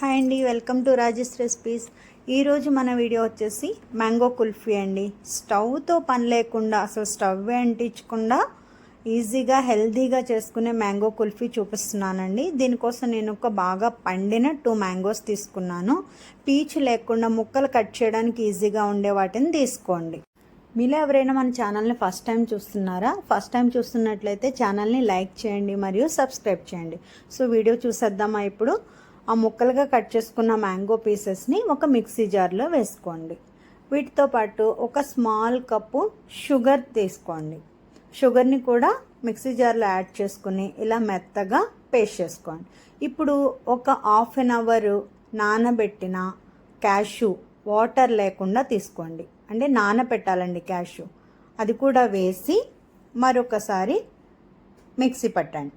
Hi అండి welcome to Rajesh recipes. ఈరోజు మన వీడియో వచ్చేసి మ్యాంగో కుల్ఫీ అండి. స్టవ్తో పని లేకుండా అసలు స్టవ్ అంటించకుండా ఈజీగా హెల్తీగా చేసుకునే మ్యాంగో కుల్ఫీ చూపిస్తున్నానండి. దీనికోసం నేను ఒక బాగా పండిన టూ మ్యాంగోస్ తీసుకున్నాను. పీచు లేకుండా ముక్కలు కట్ చేయడానికి ఈజీగా ఉండే వాటిని తీసుకోండి. మీలో ఎవరైనా మన ఛానల్ని ఫస్ట్ టైం చూస్తున్నారా? ఫస్ట్ టైం చూస్తున్నట్లయితే ఛానల్ని లైక్ చేయండి మరియు సబ్స్క్రైబ్ చేయండి. సో వీడియో చూసేద్దామా ఇప్పుడు? ఆ ముక్కలుగా కట్ చేసుకున్న మ్యాంగో పీసెస్ని ఒక మిక్సీ జార్లో వేసుకోండి. వీటితో పాటు ఒక స్మాల్ కప్పు షుగర్ తీసుకోండి. షుగర్ని కూడా మిక్సీ జార్లో యాడ్ చేసుకుని ఇలా మెత్తగా పేస్ట్ చేసుకోండి. ఇప్పుడు ఒక హాఫ్ అన్ అవర్ నానబెట్టిన క్యాషు వాటర్ లేకుండా తీసుకోండి. అంటే నానబెట్టాలండి క్యాషు అది కూడా వేసి మరొకసారి మిక్సీ పట్టండి.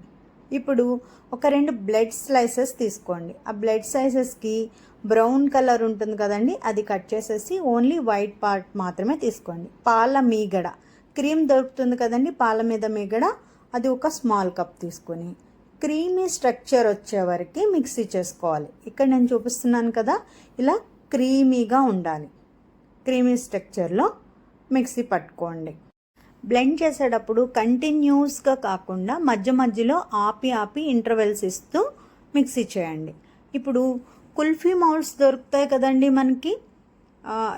ఇప్పుడు ఒక రెండు బ్లడ్ స్లైసెస్ తీసుకోండి. ఆ బ్లడ్ స్లైసెస్కి బ్రౌన్ కలర్ ఉంటుంది కదండి అది కట్ చేసేసి ఓన్లీ వైట్ పార్ట్ మాత్రమే తీసుకోండి. పాల మీగడ. క్రీమ్ దొరుకుతుంది కదండి పాల మీద మీగడ. అది ఒక స్మాల్ కప్ తీసుకొని క్రీమీ స్ట్రక్చర్ వచ్చే వరకు మిక్సీ చేసుకోవాలి. ఇక్కడ నేను చూపిస్తున్నాను కదా ఇలా క్రీమీగా ఉండాలి. క్రీమీ స్ట్రక్చర్లో మిక్సీ పట్టుకోండి. బ్లెండ్ చేసేటప్పుడు కంటిన్యూస్గా కాకుండా మధ్య మధ్యలో ఆపి ఆపి ఇంటర్వెల్స్ ఇస్తూ మిక్సీ చేయండి. ఇప్పుడు కుల్ఫీ మౌల్డ్స్ దొరుకుతాయి కదండి మనకి?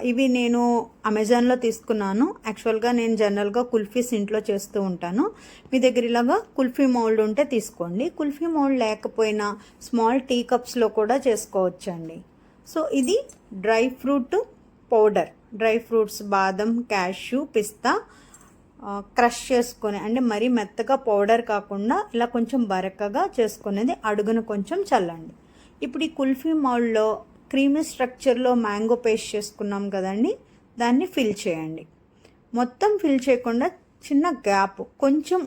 ఇవి నేను అమెజాన్లో తీసుకున్నాను. యాక్చువల్గా నేను జనరల్గా కుల్ఫీస్ ఇంట్లో చేస్తూ ఉంటాను. మీ దగ్గర ఇలాగా కుల్ఫీ మౌల్డ్ ఉంటే తీసుకోండి. కుల్ఫీ మౌల్డ్ లేకపోయినా స్మాల్ టీ కప్స్లో కూడా చేసుకోవచ్చండి. సో ఇది dry fruit powder. Dry fruits బాదం క్యాష్యూ పిస్తా క్రష్ చేసుకొని అంటే మరీ మెత్తగా పౌడర్ కాకుండా ఇలా కొంచెం బరకగా చేసుకునేది అడుగున కొంచెం చల్లండి. ఇప్పుడు ఈ కుల్ఫీ మౌల్డ్లో క్రీమీ స్ట్రక్చర్లో మ్యాంగో పేస్ట్ చేసుకున్నాం కదండి దాన్ని ఫిల్ చేయండి. మొత్తం ఫిల్ చేయకుండా చిన్న గ్యాప్ కొంచెం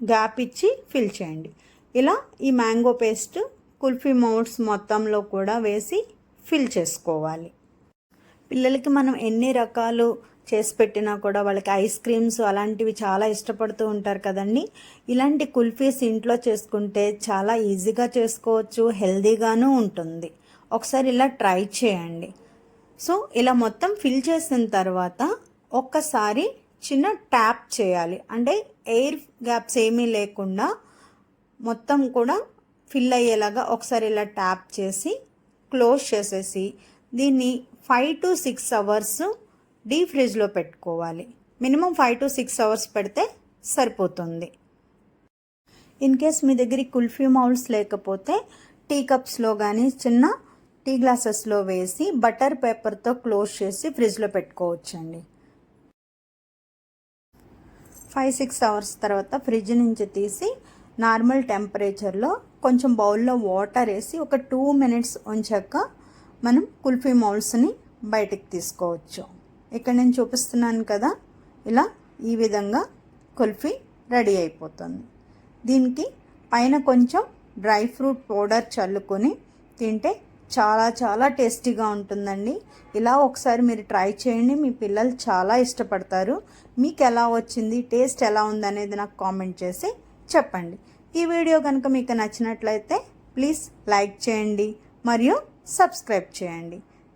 గ్యాప్ ఇచ్చి ఫిల్ చేయండి. ఇలా ఈ మ్యాంగో పేస్ట్ కుల్ఫీ మౌల్డ్స్ మొత్తంలో కూడా వేసి ఫిల్ చేసుకోవాలి. పిల్లలకి మనం ఎన్ని రకాలు చేసి పెట్టినా కూడా వాళ్ళకి ఐస్ క్రీమ్స్ అలాంటివి చాలా ఇష్టపడుతూ ఉంటారు కదండి. ఇలాంటి కుల్ఫీస్ ఇంట్లో చేసుకుంటే చాలా ఈజీగా చేసుకోవచ్చు హెల్దీగాను ఉంటుంది. ఒకసారి ఇలా ట్రై చేయండి. సో ఇలా మొత్తం ఫిల్ చేసిన తర్వాత ఒక్కసారి చిన్న ట్యాప్ చేయాలి. అంటే ఎయిర్ గ్యాప్స్ ఏమీ లేకుండా మొత్తం కూడా ఫిల్ అయ్యేలాగా ఒకసారి ఇలా ట్యాప్ చేసి క్లోజ్ చేసేసి దీన్ని ఫైవ్ టు సిక్స్ అవర్స్ డీ ఫ్రిడ్జ్లో పెట్టుకోవాలి. Minimum five to six hours పెడితే సరిపోతుంది. ఇన్ కేస్ మీ దగ్గర కుల్ఫీ మౌల్డ్స్ లేకపోతే టీ కప్స్లో కానీ చిన్న టీ గ్లాసెస్లో వేసి బటర్ పేపర్తో క్లోజ్ చేసి ఫ్రిడ్జ్లో పెట్టుకోవచ్చండి. ఫైవ్ సిక్స్ అవర్స్ తర్వాత ఫ్రిడ్జ్ నుంచి తీసి నార్మల్ టెంపరేచర్లో కొంచెం బౌల్లో వాటర్ వేసి ఒక టూ మినిట్స్ ఉంచాక మనం కుల్ఫీ మౌల్స్ని బయటికి తీసుకోవచ్చు. ఇక్కడ నేను చూపిస్తున్నాను కదా ఇలా ఈ విధంగా కుల్ఫీ రెడీ అయిపోతుంది. దీనికి పైన కొంచెం డ్రై ఫ్రూట్ పౌడర్ చల్లుకొని తింటే చాలా చాలా టేస్టీగా ఉంటుందండి. ఇలా ఒకసారి మీరు ట్రై చేయండి మీ పిల్లలు చాలా ఇష్టపడతారు. మీకు ఎలా వచ్చింది టేస్ట్ ఎలా ఉందనేది నాకు కామెంట్ చేసి చెప్పండి. ఈ వీడియో కనుక మీకు నచ్చినట్లయితే ప్లీజ్ లైక్ చేయండి మరియు సబ్స్క్రైబ్ చేయండి.